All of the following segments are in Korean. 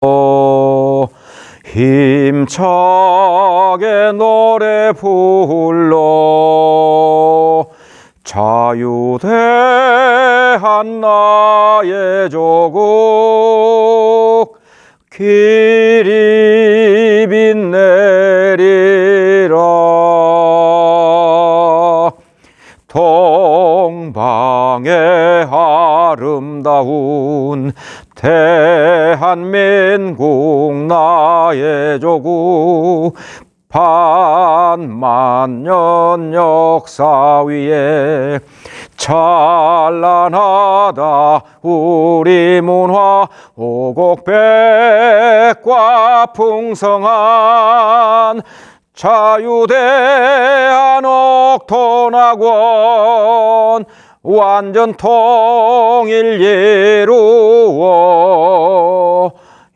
어, 힘차게 노래 불러. 자유대한 나의 조국 아름다운 대한민국 나의 조국. 반만년 역사 위에 찬란하다. 우리 문화 오곡백과 풍성한 자유대한 옥토낙원 완전 통일 이루어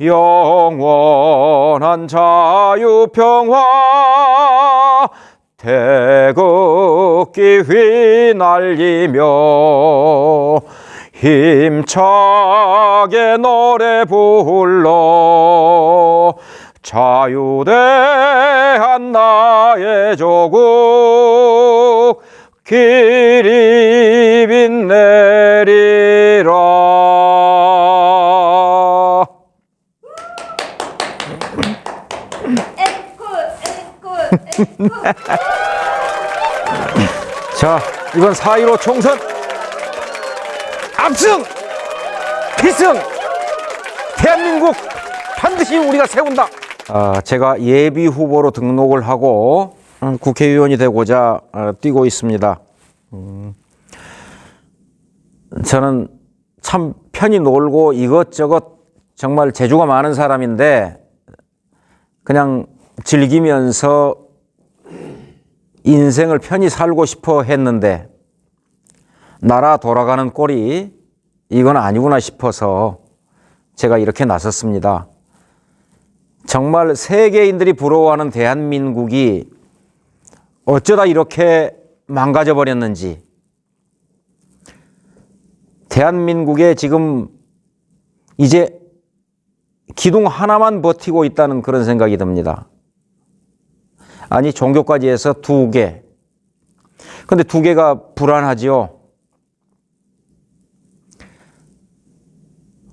영원한 자유평화 태극기 휘날리며 힘차게 노래 불러 자유대한 나의 조국 길이 빛내리라. 자 이번 4.15 총선. 압승 필승. 대한민국 반드시 우리가 세운다. 아, 제가 예비 후보로 등록을 하고 음, 국회의원이 되고자 어, 뛰고 있습니다 음, 저는 참 편히 놀고 이것저것 정말 재주가 많은 사람인데 그냥 즐기면서 인생을 편히 살고 싶어 했는데 나라 돌아가는 꼴이 이건 아니구나 싶어서 제가 이렇게 나섰습니다. 정말 세계인들이 부러워하는 대한민국이 어쩌다 이렇게 망가져 버렸는지 대한민국에 지금 이제 기둥 하나만 버티고 있다는 그런 생각이 듭니다. 아니 종교까지 해서 두 개. 근데 두 개가 불안하지요.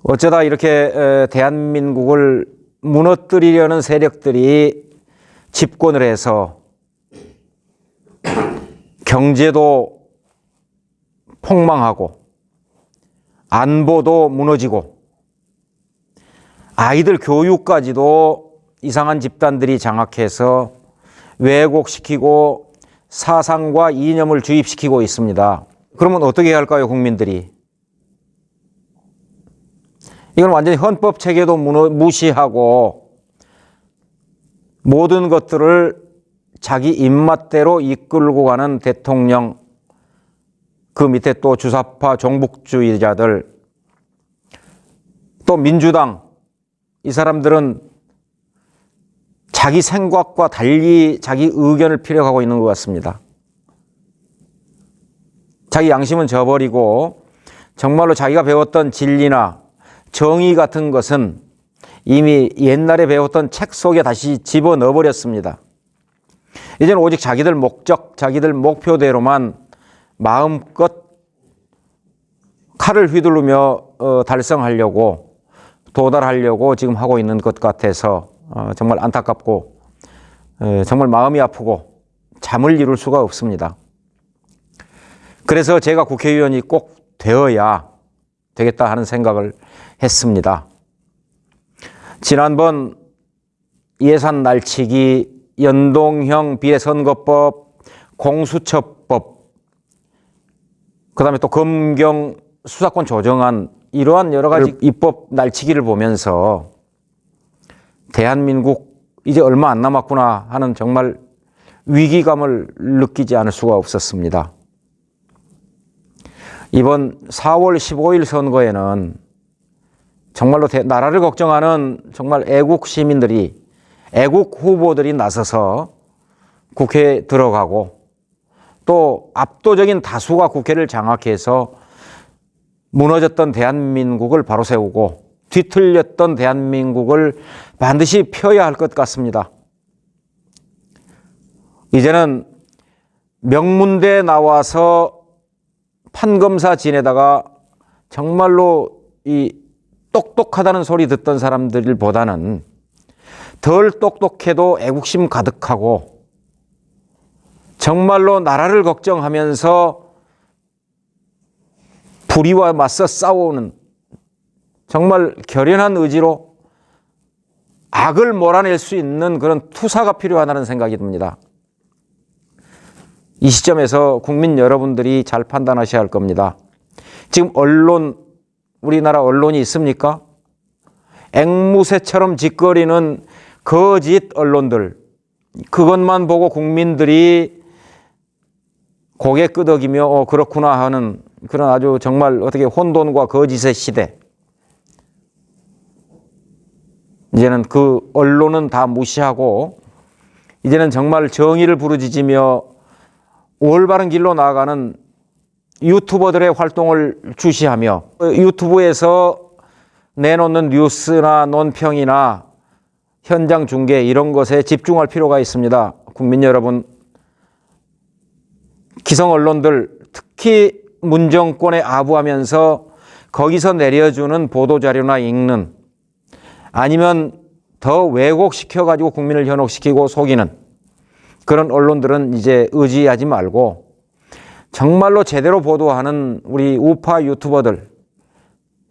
어쩌다 이렇게 에, 대한민국을 무너뜨리려는 세력들이 집권을 해서 경제도 폭망하고 안보도 무너지고 아이들 교육까지도 이상한 집단들이 장악해서 왜곡시키고 사상과 이념을 주입시키고 있습니다. 그러면 어떻게 할까요, 국민들이? 이건 완전히 헌법 체계도 무시하고 모든 것들을 자기 입맛대로 이끌고 가는 대통령, 그 밑에 또 주사파 종북주의자들, 또 민주당, 이 사람들은 자기 생각과 달리 자기 의견을 피력하고 있는 것 같습니다. 자기 양심은 저버리고 정말로 자기가 배웠던 진리나 정의 같은 것은 이미 옛날에 배웠던 책 속에 다시 집어 넣어버렸습니다. 이제는 오직 자기들 목적, 자기들 목표대로만 마음껏 칼을 휘두르며 어, 달성하려고 도달하려고 지금 하고 있는 것 같아서 어, 정말 안타깝고 어, 정말 마음이 아프고 잠을 이룰 수가 없습니다. 그래서 제가 국회의원이 꼭 되어야 되겠다 하는 생각을 했습니다. 지난번 예산 날치기, 연동형 비례선거법, 공수처법, 그 다음에 또 검경 수사권 조정안 이러한 여러 가지 입법 날치기를 보면서 대한민국 이제 얼마 안 남았구나 하는 정말 위기감을 느끼지 않을 수가 없었습니다. 이번 4월 15일 선거에는 정말로 대- 나라를 걱정하는 정말 애국 시민들이 애국 후보들이 나서서 국회에 들어가고 또 압도적인 다수가 국회를 장악해서 무너졌던 대한민국을 바로 세우고 뒤틀렸던 대한민국을 반드시 펴야 할 것 같습니다. 이제는 명문대 나와서 판검사 지내다가 정말로 이 똑똑하다는 소리 듣던 사람들보다는 덜 똑똑해도 애국심 가득하고 정말로 나라를 걱정하면서 불의와 맞서 싸우는 정말 결연한 의지로 악을 몰아낼 수 있는 그런 투사가 필요하다는 생각이 듭니다. 이 시점에서 국민 여러분들이 잘 판단하셔야 할 겁니다. 지금 언론, 우리나라 언론이 있습니까? 앵무새처럼 짓거리는 거짓 언론들, 그것만 보고 국민들이 고개 끄덕이며 어, 그렇구나 하는 그런 아주 정말 어떻게 혼돈과 거짓의 시대. 이제는 그 언론은 다 무시하고 이제는 정말 정의를 부르짖으며 올바른 길로 나아가는 유튜버들의 활동을 주시하며 유튜브에서 내놓는 뉴스나 논평이나 현장 중계 이런 것에 집중할 필요가 있습니다. 국민 여러분, 기성 언론들 특히 문정권에 아부하면서 거기서 내려주는 보도 자료나 읽는 아니면 더 왜곡시켜 가지고 국민을 현혹시키고 속이는 그런 언론들은 이제 의지하지 말고 정말로 제대로 보도하는 우리 우파 유튜버들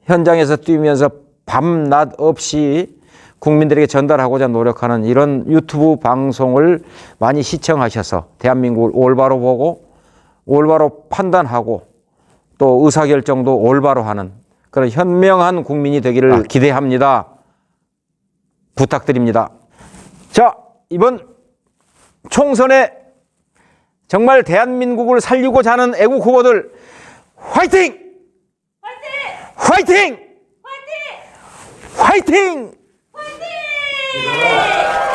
현장에서 뛰면서 밤낮 없이 국민들에게 전달하고자 노력하는 이런 유튜브 방송을 많이 시청하셔서 대한민국을 올바로 보고 올바로 판단하고 또 의사결정도 올바로 하는 그런 현명한 국민이 되기를 기대합니다. 부탁드립니다. 자, 이번 총선에 정말 대한민국을 살리고자 하는 애국 후보들 화이팅! 화이팅! 화이팅! 화이팅! 화이팅! Amém!